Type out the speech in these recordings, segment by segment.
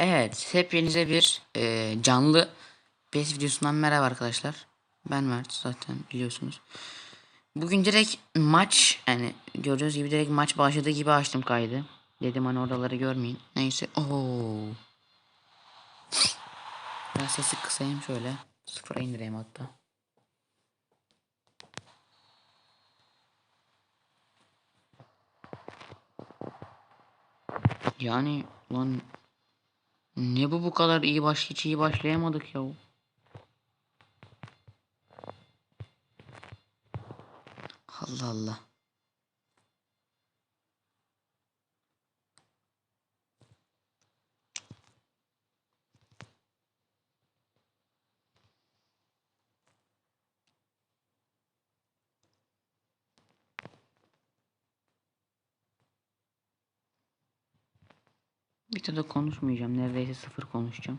Evet, hepinize bir e, canlı PES videosundan merhaba arkadaşlar. Ben Mert zaten biliyorsunuz. Bugün direkt maç yani gördüğünüz gibi direkt maç başladığı gibi açtım kaydı. Dedim hani oraları görmeyin. Neyse. Oo. Biraz sesi kısayım şöyle. Sıfıra indireyim hatta. Yani lan ne bu bu kadar iyi baş hiç iyi başlayamadık ya. Allah Allah. De konuşmayacağım. Neredeyse sıfır konuşacağım.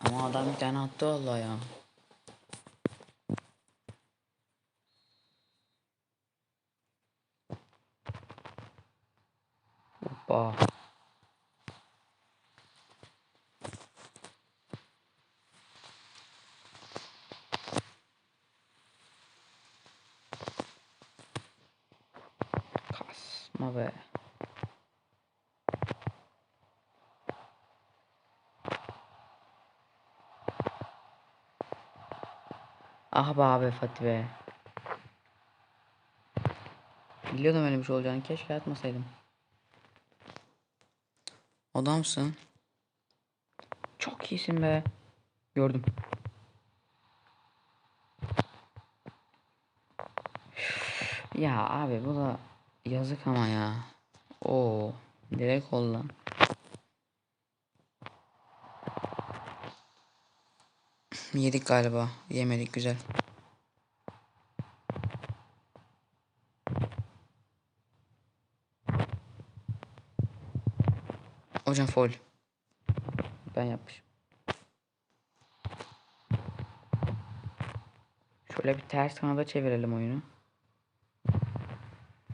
Ama adam bir tane attı vallahi ya. Hoppa. Kasma be. Ah be abi Fatih be. Biliyordum öyle bir şey olacağını. Keşke atmasaydım. Adamsın. Çok iyisin be. Gördüm. Ya abi bu da yazık ama ya. Oo, direkt oldu. Yedik galiba. Yemedik güzel. Hocam foul. Ben yapmışım. Şöyle bir ters kanada çevirelim oyunu.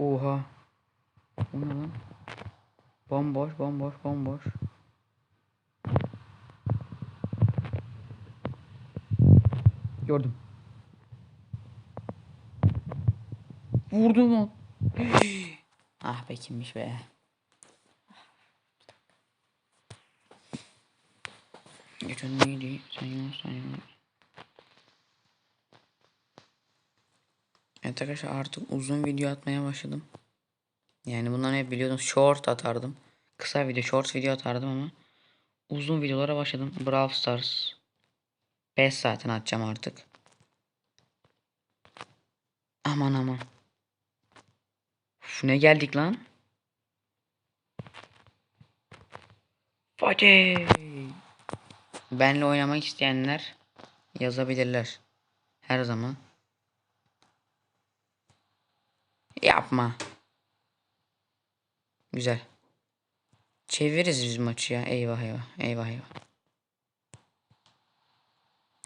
Oha. Bu ne lan? Bomboş, bomboş, bomboş. Gördüm. Vurdum lan. ah be kimmiş be. Geçen neydi? Sen Yunus, sen Yunus. Evet arkadaşlar artık uzun video atmaya başladım. Yani bunları hep biliyordum. Short atardım. Kısa video, short video atardım ama uzun videolara başladım. Brawl Stars. 5 zaten atacağım artık. Aman aman. Uf, ne geldik lan? Fatih. Benle oynamak isteyenler yazabilirler. Her zaman. Yapma. Güzel. Çeviririz biz maçı ya. Eyvah eyvah. Eyvah eyvah.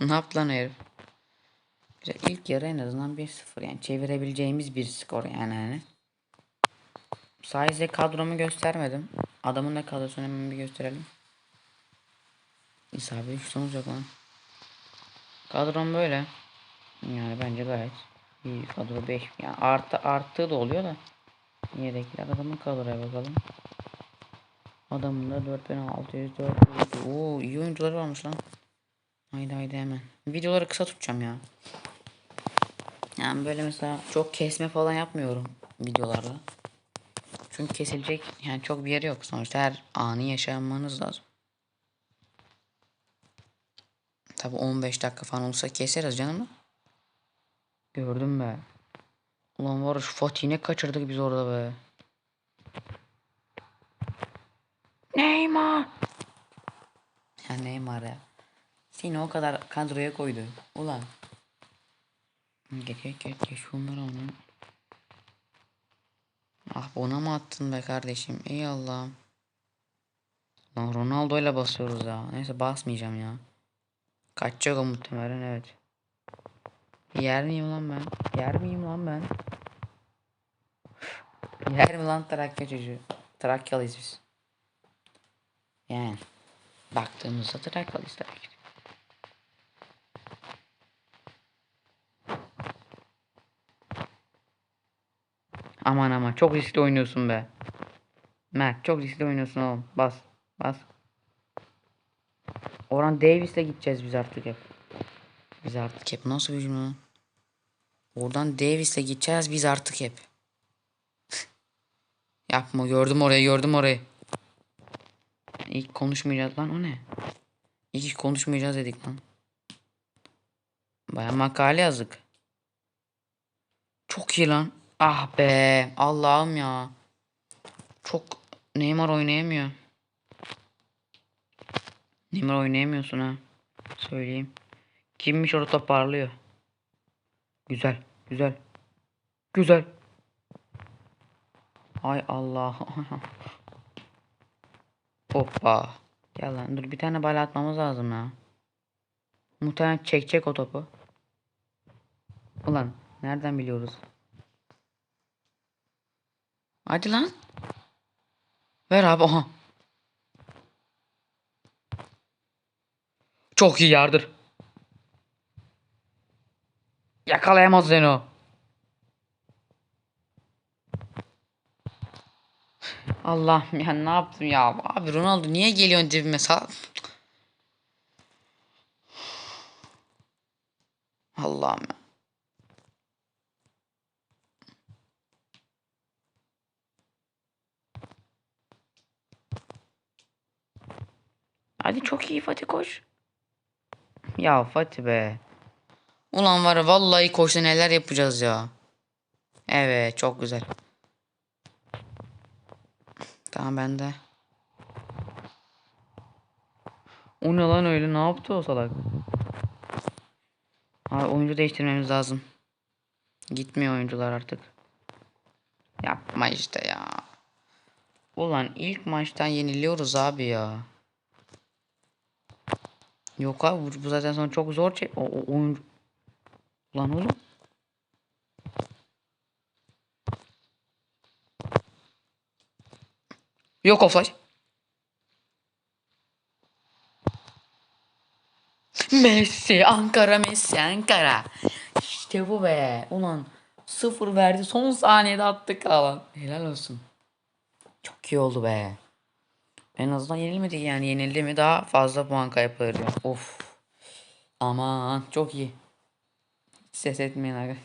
Ne yaptı lan herif? Güzel. İlk yarı en azından 1-0 yani çevirebileceğimiz bir skor yani. yani. Sadece kadromu göstermedim. Adamın da kadrosunu hemen bir gösterelim. İsabet şutumuz yok lan. Kadrom böyle. Yani bence gayet iyi kadro 5. Yani artı arttığı da oluyor da. Yedekler adamın kadroya bakalım. Adamın da 4604. Oo iyi oyuncuları varmış lan. Haydi haydi hemen. Videoları kısa tutacağım ya. Yani böyle mesela çok kesme falan yapmıyorum videolarda. Çünkü kesilecek yani çok bir yeri yok. Sonuçta her anı yaşamanız lazım. Tabi 15 dakika falan olsa keseriz canım. Gördüm be. Ulan var şu Fatih'i ne kaçırdık biz orada be. Neymar. Ya Neymar ya. Seni o kadar kadroya koydu. Ulan. Geç geç geç geç şunları onu. Ah ona mı attın be kardeşim? Ey Allah'ım. Lan Ronaldo ile basıyoruz ya. Neyse basmayacağım ya. Kaçacak o muhtemelen evet. Yer miyim lan ben? Yer miyim lan ben? Yer mi lan Trakya çocuğu? Trakyalıyız biz. Yani. Baktığımızda Trakyalıyız tabii ki. Aman aman çok riskli oynuyorsun be. Mert çok riskli oynuyorsun oğlum. Bas. Bas. Orhan Davis'le gideceğiz biz artık hep. Biz artık hep nasıl bir cümle? Oradan Davis'le gideceğiz biz artık hep. Yapma gördüm orayı gördüm orayı. İlk konuşmayacağız lan o ne? İlk konuşmayacağız dedik lan. Baya makale yazdık. Çok iyi lan. Ah be Allah'ım ya. Çok Neymar oynayamıyor. Neymar oynayamıyorsun ha. Söyleyeyim. Kimmiş orada parlıyor. Güzel. Güzel. Güzel. Ay Allah. Hoppa. Gel lan dur bir tane bal atmamız lazım ya. Muhtemelen çekecek o topu. Ulan nereden biliyoruz? Hadi lan. Ver abi aha. Çok iyi yardır. Yakalayamaz seni o. Allah'ım ya ne yaptım ya? Abi Ronaldo niye geliyorsun dibime sal? Allah'ım. Hadi çok iyi Fatih koş. Ya Fatih be. Ulan var vallahi koşta neler yapacağız ya. Evet çok güzel. Tamam ben de. O ne lan öyle ne yaptı o salak? Abi oyuncu değiştirmemiz lazım. Gitmiyor oyuncular artık. Yapma işte ya. Ulan ilk maçtan yeniliyoruz abi ya. Yok abi bu- zaten sonra çok zor çek. O, o oyuncu. Ulan oğlum. Yok o flash. Messi Ankara Messi Ankara. İşte bu be. Ulan sıfır verdi son saniyede attık alan. Helal olsun. Çok iyi oldu be. En azından yenilmedik yani yenildi mi daha fazla puan kaybeder ya. Of. Aman çok iyi. Ses etmeyin abi.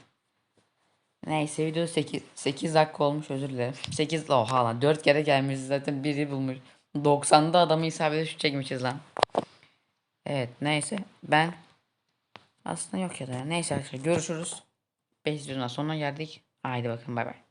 Neyse video 8 8 dakika olmuş özür dilerim. 8 oha lan 4 kere gelmiş zaten biri bulmuş. 90'da adamı isabete şut çekmişiz lan. Evet neyse ben aslında yok ya da neyse arkadaşlar görüşürüz. 5 videonun sonuna geldik. Haydi bakın bay bay.